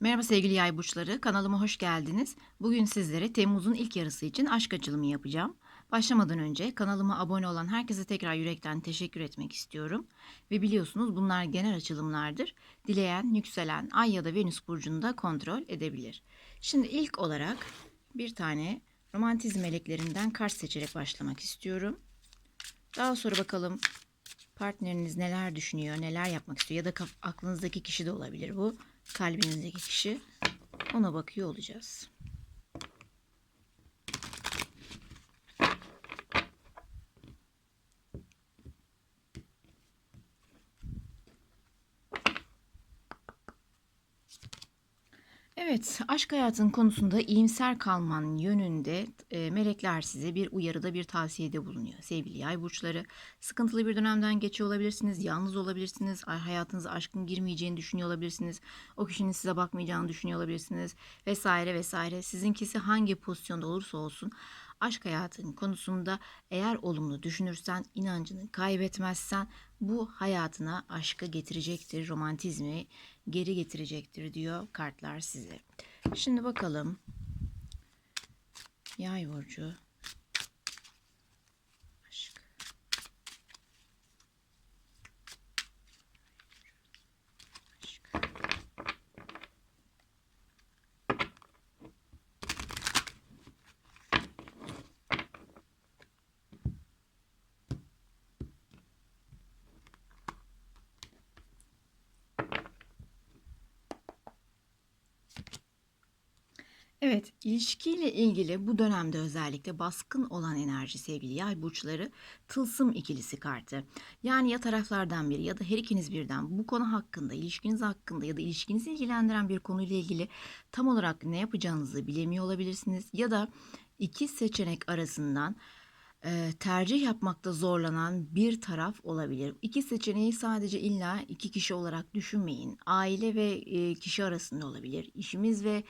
Merhaba sevgili yay burçları, kanalıma hoş geldiniz. Bugün sizlere Temmuz'un ilk yarısı için aşk açılımı yapacağım. Başlamadan önce kanalıma abone olan herkese tekrar yürekten teşekkür etmek istiyorum. Ve biliyorsunuz bunlar genel açılımlardır. Dileyen, yükselen, ay ya da venüs burcunda kontrol edebilir. Şimdi ilk olarak bir tane romantizm meleklerinden kart seçerek başlamak istiyorum. Daha sonra bakalım partneriniz neler düşünüyor, neler yapmak istiyor ya da aklınızdaki kişi de olabilir bu. Kalbinizdeki kişi. Ona bakıyor olacağız. Evet, aşk hayatın konusunda iyimser kalman yönünde e, melekler size bir uyarıda, bir tavsiyede bulunuyor. Sevgili yay burçları, sıkıntılı bir dönemden geçiyor olabilirsiniz, yalnız olabilirsiniz, ay- hayatınıza aşkın girmeyeceğini düşünüyor olabilirsiniz, o kişinin size bakmayacağını düşünüyor olabilirsiniz vesaire vesaire. Sizinkisi hangi pozisyonda olursa olsun aşk hayatın konusunda eğer olumlu düşünürsen, inancını kaybetmezsen bu hayatına aşkı getirecektir, romantizmi geri getirecektir diyor kartlar size. Şimdi bakalım. Yay burcu. Evet, ilişkiyle ilgili bu dönemde özellikle baskın olan enerji sevgili yay burçları tılsım ikilisi kartı. Yani ya taraflardan biri ya da her ikiniz birden bu konu hakkında, ilişkiniz hakkında ya da ilişkinizi ilgilendiren bir konuyla ilgili tam olarak ne yapacağınızı bilemiyor olabilirsiniz. Ya da iki seçenek arasından e, tercih yapmakta zorlanan bir taraf olabilir. İki seçeneği sadece illa iki kişi olarak düşünmeyin. Aile ve e, kişi arasında olabilir. İşimiz ve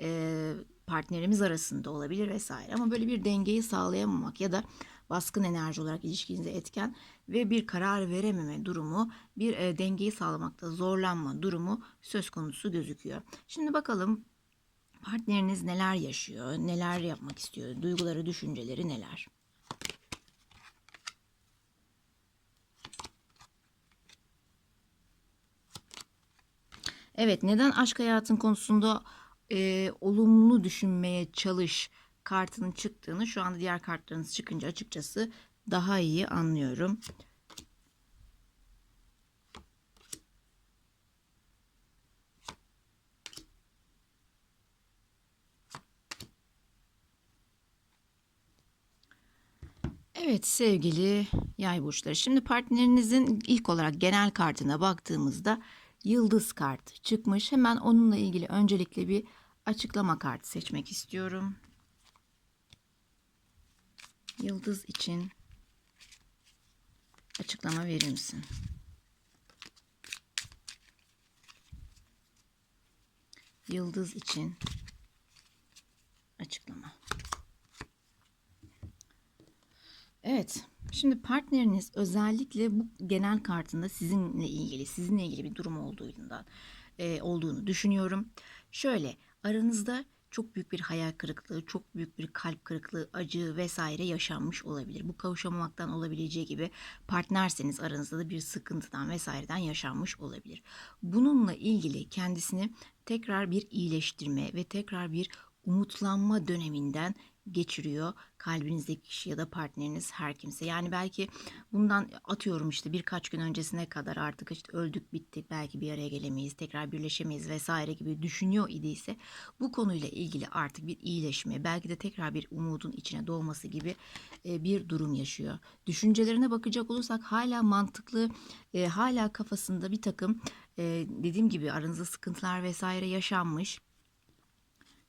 e, partnerimiz arasında olabilir vesaire. Ama böyle bir dengeyi sağlayamamak ya da baskın enerji olarak ilişkinize etken ve bir karar verememe durumu, bir e, dengeyi sağlamakta zorlanma durumu söz konusu gözüküyor. Şimdi bakalım partneriniz neler yaşıyor, neler yapmak istiyor, duyguları, düşünceleri neler? Evet, neden aşk hayatın konusunda e, olumlu düşünmeye çalış kartının çıktığını şu anda diğer kartlarınız çıkınca açıkçası daha iyi anlıyorum. Evet sevgili yay burçları. Şimdi partnerinizin ilk olarak genel kartına baktığımızda yıldız kartı çıkmış. Hemen onunla ilgili öncelikle bir açıklama kartı seçmek istiyorum. Yıldız için açıklama verir misin? Yıldız için açıklama. Evet. Şimdi partneriniz özellikle bu genel kartında sizinle ilgili, sizinle ilgili bir durum olduğundan e, olduğunu düşünüyorum. Şöyle aranızda çok büyük bir hayal kırıklığı, çok büyük bir kalp kırıklığı, acı vesaire yaşanmış olabilir. Bu kavuşamamaktan olabileceği gibi partnerseniz aranızda da bir sıkıntıdan vesaireden yaşanmış olabilir. Bununla ilgili kendisini tekrar bir iyileştirme ve tekrar bir umutlanma döneminden geçiriyor kalbinizdeki kişi ya da partneriniz her kimse. Yani belki bundan atıyorum işte birkaç gün öncesine kadar artık işte öldük bittik belki bir araya gelemeyiz tekrar birleşemeyiz vesaire gibi düşünüyor idiyse bu konuyla ilgili artık bir iyileşme belki de tekrar bir umudun içine doğması gibi e, bir durum yaşıyor. Düşüncelerine bakacak olursak hala mantıklı e, hala kafasında bir takım e, dediğim gibi aranızda sıkıntılar vesaire yaşanmış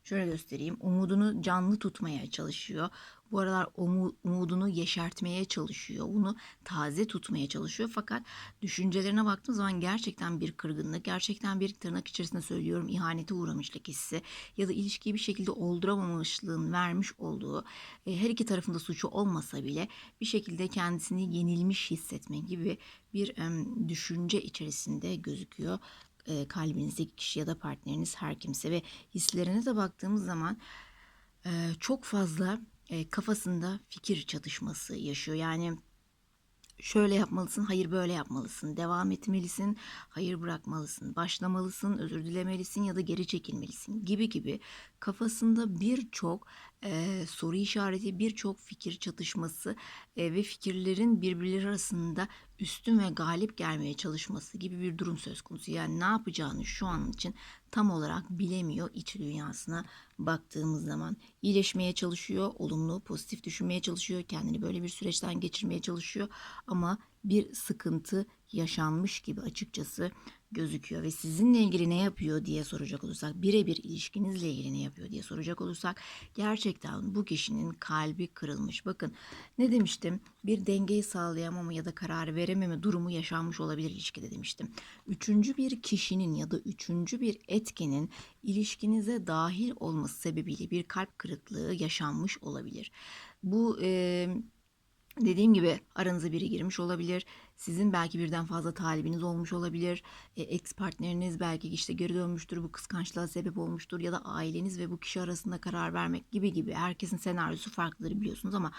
Şöyle göstereyim. Umudunu canlı tutmaya çalışıyor. Bu aralar umu- umudunu yeşertmeye çalışıyor. Bunu taze tutmaya çalışıyor. Fakat düşüncelerine baktığım zaman gerçekten bir kırgınlık, gerçekten bir tırnak içerisinde söylüyorum ihanete uğramışlık hissi ya da ilişkiyi bir şekilde olduramamışlığın vermiş olduğu e, her iki tarafında suçu olmasa bile bir şekilde kendisini yenilmiş hissetme gibi bir düşünce içerisinde gözüküyor e, kalbinizdeki kişi ya da partneriniz her kimse ve hislerine de baktığımız zaman e, çok fazla e, kafasında fikir çatışması yaşıyor. Yani şöyle yapmalısın, hayır böyle yapmalısın, devam etmelisin, hayır bırakmalısın, başlamalısın, özür dilemelisin ya da geri çekilmelisin gibi gibi kafasında birçok e, soru işareti, birçok fikir çatışması e, ve fikirlerin birbirleri arasında üstün ve galip gelmeye çalışması gibi bir durum söz konusu. Yani ne yapacağını şu an için tam olarak bilemiyor iç dünyasına baktığımız zaman. iyileşmeye çalışıyor, olumlu, pozitif düşünmeye çalışıyor, kendini böyle bir süreçten geçirmeye çalışıyor ama bir sıkıntı yaşanmış gibi açıkçası gözüküyor ve sizinle ilgili ne yapıyor diye soracak olursak, birebir ilişkinizle ilgili ne yapıyor diye soracak olursak gerçekten bu kişinin kalbi kırılmış. Bakın ne demiştim? Bir dengeyi sağlayamama ya da karar verememe durumu yaşanmış olabilir ilişkide demiştim. Üçüncü bir kişinin ya da üçüncü bir etkenin ilişkinize dahil olması sebebiyle bir kalp kırıklığı yaşanmış olabilir. Bu e, Dediğim gibi aranıza biri girmiş olabilir. Sizin belki birden fazla talibiniz olmuş olabilir. E, ex partneriniz belki işte geri dönmüştür. Bu kıskançlığa sebep olmuştur. Ya da aileniz ve bu kişi arasında karar vermek gibi gibi. Herkesin senaryosu farklıdır biliyorsunuz ama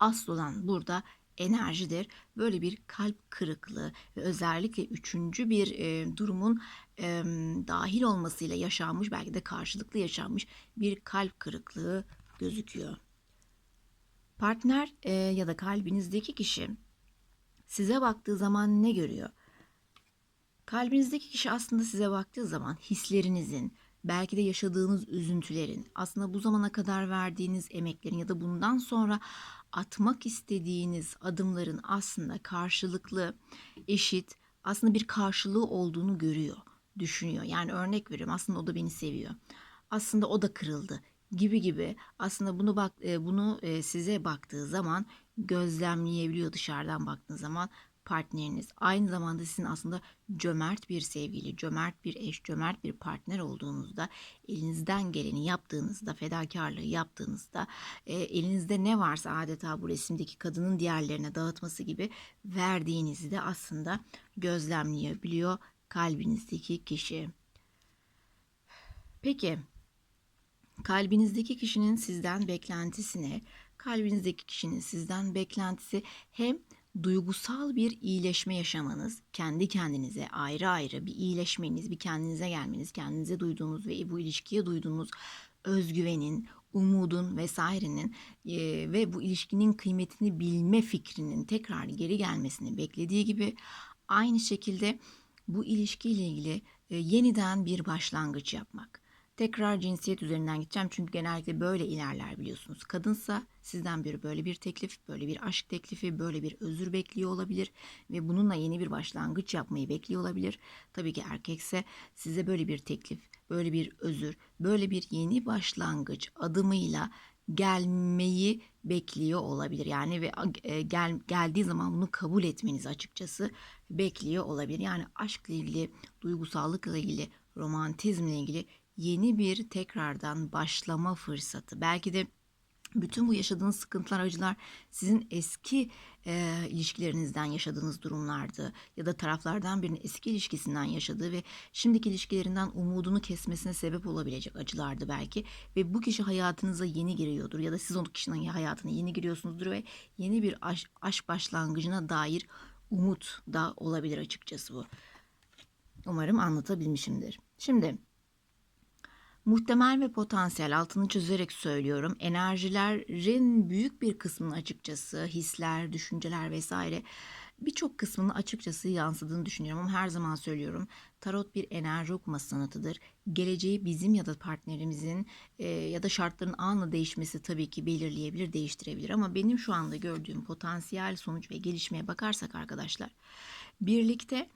asıl olan burada enerjidir. Böyle bir kalp kırıklığı ve özellikle üçüncü bir e, durumun e, dahil olmasıyla yaşanmış belki de karşılıklı yaşanmış bir kalp kırıklığı gözüküyor. Partner e, ya da kalbinizdeki kişi size baktığı zaman ne görüyor? Kalbinizdeki kişi aslında size baktığı zaman hislerinizin, belki de yaşadığınız üzüntülerin, aslında bu zamana kadar verdiğiniz emeklerin ya da bundan sonra atmak istediğiniz adımların aslında karşılıklı, eşit, aslında bir karşılığı olduğunu görüyor, düşünüyor. Yani örnek veriyorum aslında o da beni seviyor. Aslında o da kırıldı gibi gibi aslında bunu bak e, bunu e, size baktığı zaman gözlemleyebiliyor dışarıdan baktığınız zaman partneriniz. Aynı zamanda sizin aslında cömert bir sevgili, cömert bir eş, cömert bir partner olduğunuzda elinizden geleni yaptığınızda, fedakarlığı yaptığınızda e, elinizde ne varsa adeta bu resimdeki kadının diğerlerine dağıtması gibi verdiğinizi de aslında gözlemleyebiliyor kalbinizdeki kişi. Peki kalbinizdeki kişinin sizden beklentisine, kalbinizdeki kişinin sizden beklentisi hem duygusal bir iyileşme yaşamanız, kendi kendinize ayrı ayrı bir iyileşmeniz, bir kendinize gelmeniz, kendinize duyduğunuz ve bu ilişkiye duyduğunuz özgüvenin, umudun vesairenin e, ve bu ilişkinin kıymetini bilme fikrinin tekrar geri gelmesini beklediği gibi aynı şekilde bu ilişkiyle ilgili e, yeniden bir başlangıç yapmak Tekrar cinsiyet üzerinden gideceğim çünkü genellikle böyle ilerler biliyorsunuz. Kadınsa sizden biri böyle bir teklif, böyle bir aşk teklifi, böyle bir özür bekliyor olabilir ve bununla yeni bir başlangıç yapmayı bekliyor olabilir. Tabii ki erkekse size böyle bir teklif, böyle bir özür, böyle bir yeni başlangıç adımıyla gelmeyi bekliyor olabilir. Yani ve e, gel, geldiği zaman bunu kabul etmenizi açıkçası bekliyor olabilir. Yani aşkla ilgili, duygusallıkla ilgili, romantizmle ilgili yeni bir tekrardan başlama fırsatı. Belki de bütün bu yaşadığınız sıkıntılar, acılar sizin eski e, ilişkilerinizden yaşadığınız durumlardı ya da taraflardan birinin eski ilişkisinden yaşadığı ve şimdiki ilişkilerinden umudunu kesmesine sebep olabilecek acılardı belki ve bu kişi hayatınıza yeni giriyordur ya da siz o kişinin hayatına yeni giriyorsunuzdur ve yeni bir aşk, aşk başlangıcına dair umut da olabilir açıkçası bu. Umarım anlatabilmişimdir. Şimdi Muhtemel ve potansiyel altını çözerek söylüyorum. Enerjilerin büyük bir kısmını açıkçası hisler, düşünceler vesaire birçok kısmını açıkçası yansıdığını düşünüyorum ama her zaman söylüyorum. Tarot bir enerji okuma sanatıdır. Geleceği bizim ya da partnerimizin e, ya da şartların anla değişmesi tabii ki belirleyebilir, değiştirebilir ama benim şu anda gördüğüm potansiyel sonuç ve gelişmeye bakarsak arkadaşlar birlikte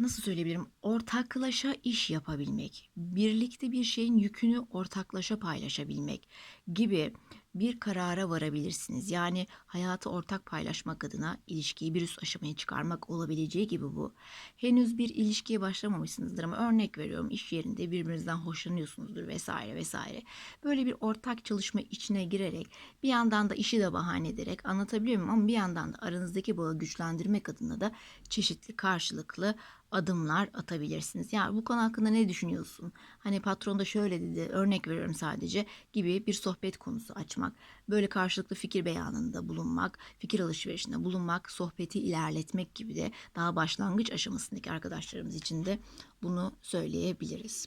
nasıl söyleyebilirim? Ortaklaşa iş yapabilmek, birlikte bir şeyin yükünü ortaklaşa paylaşabilmek gibi bir karara varabilirsiniz. Yani hayatı ortak paylaşmak adına ilişkiyi bir üst aşamaya çıkarmak olabileceği gibi bu. Henüz bir ilişkiye başlamamışsınızdır ama örnek veriyorum iş yerinde birbirinizden hoşlanıyorsunuzdur vesaire vesaire. Böyle bir ortak çalışma içine girerek bir yandan da işi de bahane ederek anlatabiliyor muyum ama bir yandan da aranızdaki bağı güçlendirmek adına da çeşitli karşılıklı adımlar atabilirsiniz. Yani bu konu hakkında ne düşünüyorsun? Hani patron da şöyle dedi, örnek veriyorum sadece gibi bir sohbet konusu açmak. Böyle karşılıklı fikir beyanında bulunmak, fikir alışverişinde bulunmak, sohbeti ilerletmek gibi de daha başlangıç aşamasındaki arkadaşlarımız için de bunu söyleyebiliriz.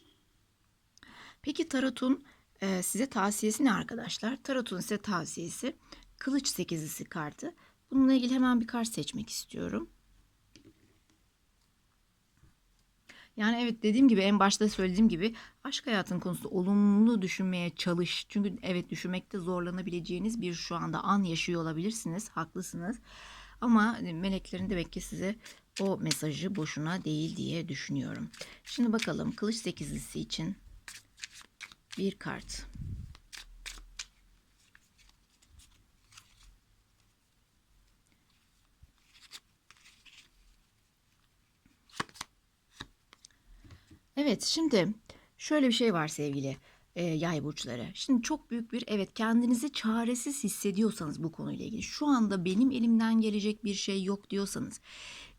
Peki Tarot'un e, size tavsiyesi ne arkadaşlar? Tarot'un size tavsiyesi Kılıç sekizlisi kartı. Bununla ilgili hemen bir kart seçmek istiyorum. Yani evet dediğim gibi en başta söylediğim gibi aşk hayatın konusunda olumlu düşünmeye çalış. Çünkü evet düşünmekte zorlanabileceğiniz bir şu anda an yaşıyor olabilirsiniz. Haklısınız. Ama meleklerin demek ki size o mesajı boşuna değil diye düşünüyorum. Şimdi bakalım kılıç sekizlisi için bir kart. Evet şimdi şöyle bir şey var sevgili e, yay burçları. Şimdi çok büyük bir evet kendinizi çaresiz hissediyorsanız bu konuyla ilgili şu anda benim elimden gelecek bir şey yok diyorsanız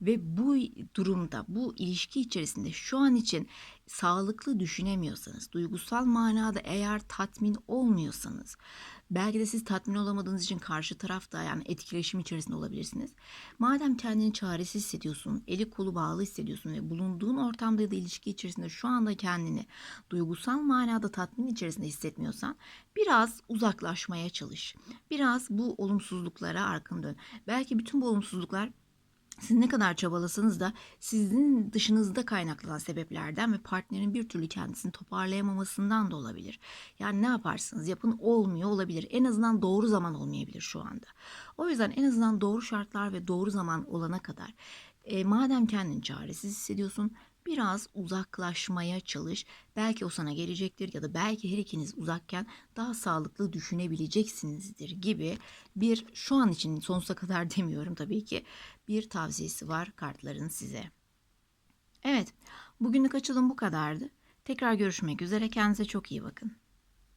ve bu durumda bu ilişki içerisinde şu an için sağlıklı düşünemiyorsanız duygusal manada eğer tatmin olmuyorsanız belki de siz tatmin olamadığınız için karşı tarafta yani etkileşim içerisinde olabilirsiniz. Madem kendini çaresiz hissediyorsun, eli kolu bağlı hissediyorsun ve bulunduğun ortamda ya da ilişki içerisinde şu anda kendini duygusal manada tatmin içerisinde hissetmiyorsan biraz uzaklaşmaya çalış. Biraz bu olumsuzluklara arkanı dön. Belki bütün bu olumsuzluklar siz ne kadar çabalasanız da sizin dışınızda kaynaklanan sebeplerden ve partnerin bir türlü kendisini toparlayamamasından da olabilir. Yani ne yaparsınız yapın olmuyor olabilir. En azından doğru zaman olmayabilir şu anda. O yüzden en azından doğru şartlar ve doğru zaman olana kadar e, madem kendini çaresiz hissediyorsun biraz uzaklaşmaya çalış. Belki o sana gelecektir ya da belki her ikiniz uzakken daha sağlıklı düşünebileceksinizdir gibi bir şu an için sonsuza kadar demiyorum tabii ki bir tavsiyesi var kartların size. Evet, bugünlük açılım bu kadardı. Tekrar görüşmek üzere. Kendinize çok iyi bakın.